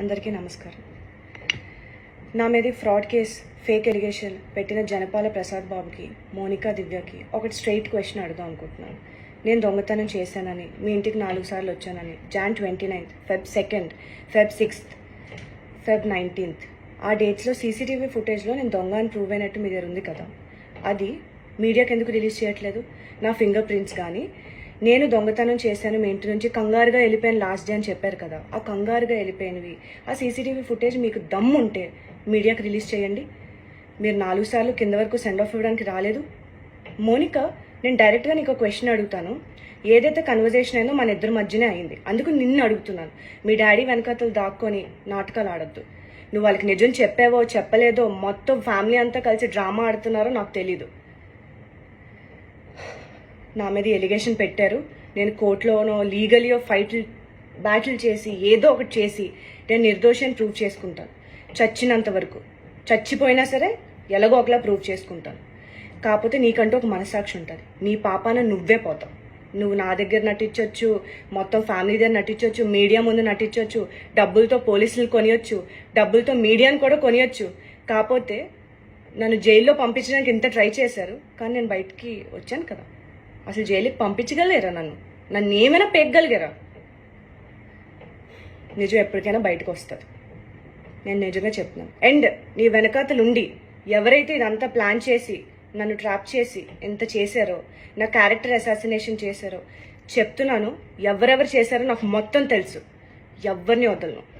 అందరికీ నమస్కారం. నా మీద ఫ్రాడ్ కేస్ ఫేక్ ఎలిగేషన్ పెట్టిన జనపాల ప్రసాద్ బాబుకి మోనికా దివ్యకి ఒకటి స్ట్రైట్ క్వశ్చన్ అడుగుదాం అనుకుంటున్నాను. నేను దొంగతనం చేశానని మీ ఇంటికి నాలుగు సార్లు వచ్చానని Jan twenty ninth Feb second Feb sixth Feb nineteenth. ఆ డేట్స్లో సీసీటీవీ ఫుటేజ్లో నేను దొంగ అని ప్రూవ్ అయినట్టు మీ దగ్గర ఉంది కదా. అది మీడియాకి ఎందుకు రిలీజ్ చేయట్లేదు? నా ఫింగర్ ప్రింట్స్ కానీ నేను దొంగతనం చేశాను మీ ఇంటి నుంచి కంగారుగా వెళ్ళిపోయాను లాస్ట్ డే అని చెప్పారు కదా. ఆ కంగారుగా వెళ్ళిపోయినవి. ఆ సీసీటీవీ ఫుటేజ్ మీకు దమ్ము ఉంటే మీడియాకి రిలీజ్ చేయండి. మీరు నాలుగు సార్లు కింద వరకు సెండ్ ఆఫ్ ఇవ్వడానికి రాలేదు. మోనిక నేను డైరెక్ట్గా నీకు క్వశ్చన్ అడుగుతాను. ఏదైతే కన్వర్జేషన్ అయిందో మన ఇద్దరి మధ్యనే అయింది. అందుకు నిన్ను అడుగుతున్నాను. మీ డాడీ వెనకతలు దాక్కొని నాటకాలు ఆడద్దు. నువ్వు వాళ్ళకి నిజం చెప్పావో చెప్పలేదో మొత్తం ఫ్యామిలీ అంతా కలిసి డ్రామా ఆడుతున్నారో నాకు తెలీదు. నా మీద ఎలిగేషన్ పెట్టారు. నేను కోర్టులోనో లీగలియో ఫైట్ బ్యాటిల్ చేసి ఏదో ఒకటి చేసి నేను నిర్దోషాన్ని ప్రూవ్ చేసుకుంటాను. చచ్చినంత వరకు. చచ్చిపోయినా సరే ఎలాగో ఒకలా ప్రూవ్ చేసుకుంటాను. కాకపోతే నీకంటూ ఒక మనసాక్షి ఉంటుంది. నీ పాపాన నువ్వే పోతావు. నువ్వు నా దగ్గర నటించవచ్చు మొత్తం ఫ్యామిలీ దగ్గర నటించవచ్చు మీడియా ముందు నటించవచ్చు డబ్బులతో పోలీసులు కొనియొచ్చు డబ్బులతో మీడియాను కూడా కొనియొచ్చు. కాకపోతే నన్ను జైల్లో పంపించడానికి ఇంత ట్రై చేశారు కానీ నేను బయటికి వచ్చాను కదా. అసలు జైలుకి పంపించగలిగారా నన్ను? నన్ను ఏమైనా పెగ్గలిగారా నిజం ఎప్పటికైనా బయటకు వస్తుంది. నేను నిజంగా చెప్తున్నాను. అండ్ నీ వెనకాతలు ఉండి ఎవరైతే ఇదంతా ప్లాన్ చేసి నన్ను ట్రాప్ చేసి ఎంత చేశారో నా క్యారెక్టర్ అసాసినేషన్ చేశారో చెప్తున్నాను ఎవరెవరు చేశారో నాకు మొత్తం తెలుసు. ఎవరిని వదలను.